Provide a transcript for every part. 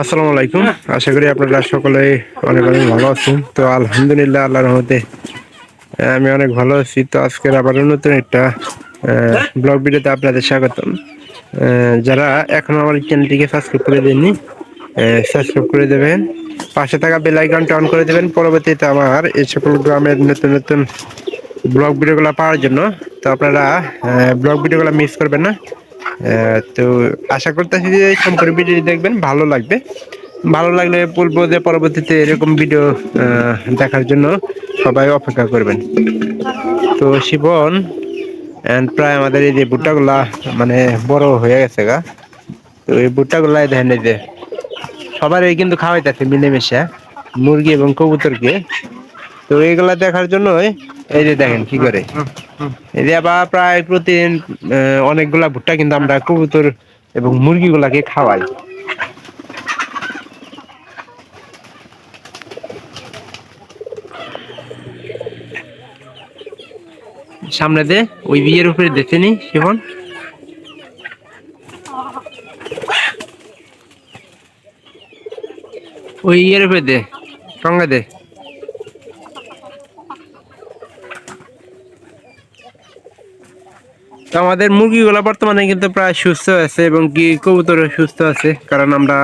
আসসালামু আলাইকুম। আশা করি আপনারা সকলে অনেক অনেক ভালো আছেন। তো আলহামদুলিল্লাহ, আল্লাহর রহমতে আমি অনেক ভালো আছি। তো আজকের আবার নতুন একটা ব্লগ ভিডিওতে আপনাদের স্বাগতম। যারা এখনও আমার চ্যানেলটিকে সাবস্ক্রাইব করে দেননি সাবস্ক্রাইব করে দেবেন। পাশে থাকা বেল আইকনটা অন করে দেবেন। পরবর্তীতে আমার এই সকল গ্রামের নতুন নতুন ব্লগ ভিডিওগুলো পাওয়ার জন্য। তো আপনারা ব্লগ ভিডিওগুলো মিস করবেন না। তো আশা করতেছি যে সম্পূর্ণ ভিডিওটি দেখবেন, ভালো লাগবে। ভালো লাগলে বলব যে পরবর্তীতে এরকম ভিডিও দেখার জন্য সবাই অপেক্ষা করবেন। তো শিবন প্রায় আমাদের এই যে ভুট্টাগুলা মানে বড় হয়ে গেছে গা। তো এই ভুট্টাগুলাই দেখেন এই যে, সবারই কিন্তু খাওয়াইতেছে মিলেমিশে, মুরগি এবং কবুতরকে। তো এগুলা দেখার জন্য এই যে দেখেন কি করে। এই যে আবার প্রায় প্রতিদিন অনেকগুলা ভুট্টা কিন্তু আমরা কবুতর এবং মুরগিগুলাকে খাওয়াই। সামনে দে ওই বিয়ের উপরে দেখেনি শিবন। ওই ইয়ের উপরে দে সঙ্গে দে। তো আমাদের মুরগিগুলো বর্তমানে কিন্তু প্রায় সুস্থ আছে এবং কি কবুতর সুস্থ আছে, কারণ আমরা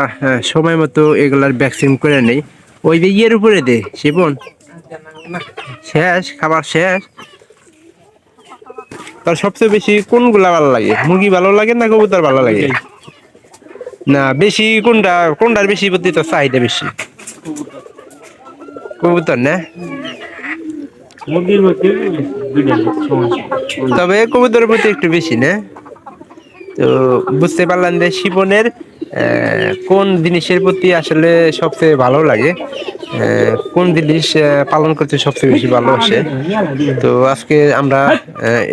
সময় মতো এগুলার ভ্যাকসিন করে নেই। ওই যে ইয়ের উপরে দে, শিবন। শেষ, খাবার শেষ। তার সবচেয়ে বেশি কোনগুলা ভালো লাগে? মুরগি ভালো লাগে না কবুতর ভালো লাগে? না, বেশি কোনটা, কোনটার বেশি প্রতি তো চাহিদা বেশি। কবুতর না? মুরগির মধ্যে তবে কবুতরের প্রতি একটু বেশি, না? তো বুঝতে পারলাম যে শিবনের কোন জিনিসের প্রতি আসলে সবচেয়ে ভালো লাগে? কোন জিনিস পালন করতে সবচেয়ে বেশি ভালোবাসে? তো আজকে আমরা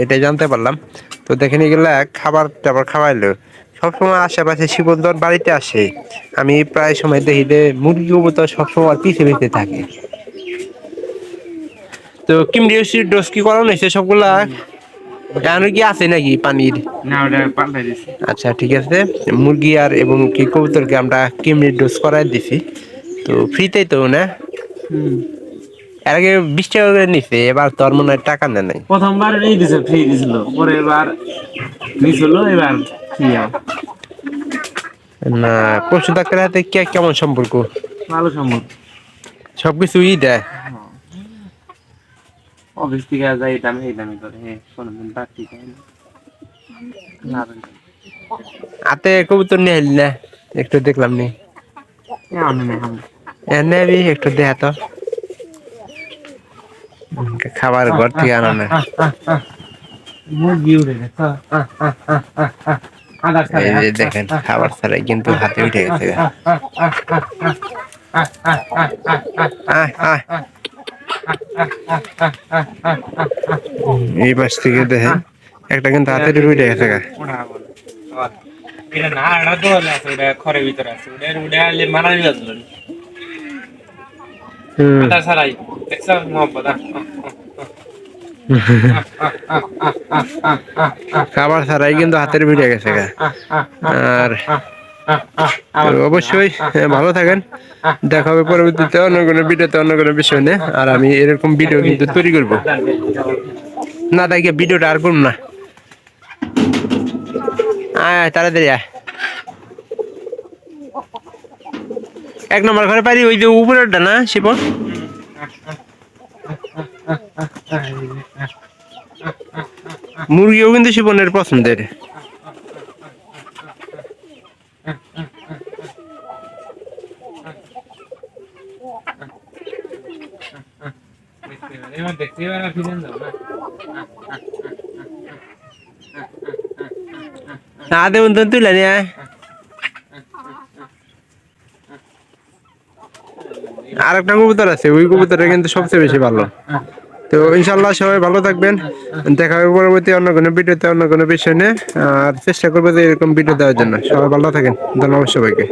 এটাই জানতে পারলাম। তো দেখেন এগুলা খাবার টাবার খাওয়াইলো। সবসময় আশেপাশে শিবন্দর বাড়িতে আসে। আমি প্রায় সময় দেখি যে মুরগি কবুতর সবসময় পিছে পিছে থাকে। তো কিম কিমডিওসির ডোজ কি করানো হয়েছে? সবগুলা এখনও কি আছে নাকি পানির? না ওটা পাল্টাই দিছি। আচ্ছা ঠিক আছে। মুরগি আর এবং কি কবুতরকে আমরা কিমনির ডোজ করাই দিছি। তো ফ্রিতেই তো না? এর আগে বিশ টাকা করে নিছে এবার তোর মনে হয় টাকা নেয় নাই। প্রথমবার এই দিছে ফ্রি দিছিল। পরে এবার হলো এবার ফ্রি। না পশু ডাক্তারের হাতে কে কেমন সম্পর্ক? ভালো সম্ভব সবকিছু ই দেয়। অফিস থেকে যাই এই দামে এই দামে করে হ্যাঁ কোনোদিন বাড়তি খাই না হয়। হাতে কবুতর নিয়ে এলি না একটু দেখলাম নি এনে বি একটু দেখা তো খাবার ঘর থেকে আনো না দেখেন খাবার ছাড়াই কিন্তু হাতে উঠে গেছে। এই পাশ থেকে দেখেন একটা কিন্তু হাতে উঠে গেছে গা। মোহাম্মদ খাবার ছাড়াই কিন্তু হাতের ভিড়ে গেছে গা। আর অবশ্যই। ভালো থাকেন। দেখা হবে পরবর্তীতে অন্য কোনো ভিডিওতে, অন্য কোনো বিষয় নিয়ে। আর আমি এরকম ভিডিও কিন্তু তৈরি করব। না দেখে ভিডিওটা আর করুন না? তাড়াতাড়ি আয়। এক নম্বর ঘরে পারি, ওই যে উপরেরটা না শিবন মুরগিও কিন্তু শিবনের পছন্দের। আদে উন্তন তুলে নিয়ে। আর একটা কবুতর আছে ওই কবুতরটা কিন্তু সবচেয়ে বেশি ভালো তো ইনশাল্লাহ সবাই ভালো থাকবেন দেখা হবে পরবর্তী অন্য কোনো ভিডিওতে অন্য কোনো বিষয় নিয়ে আর চেষ্টা করব যে এরকম ভিডিও দেওয়ার জন্য সবাই ভালো থাকেন ধন্যবাদ সবাইকে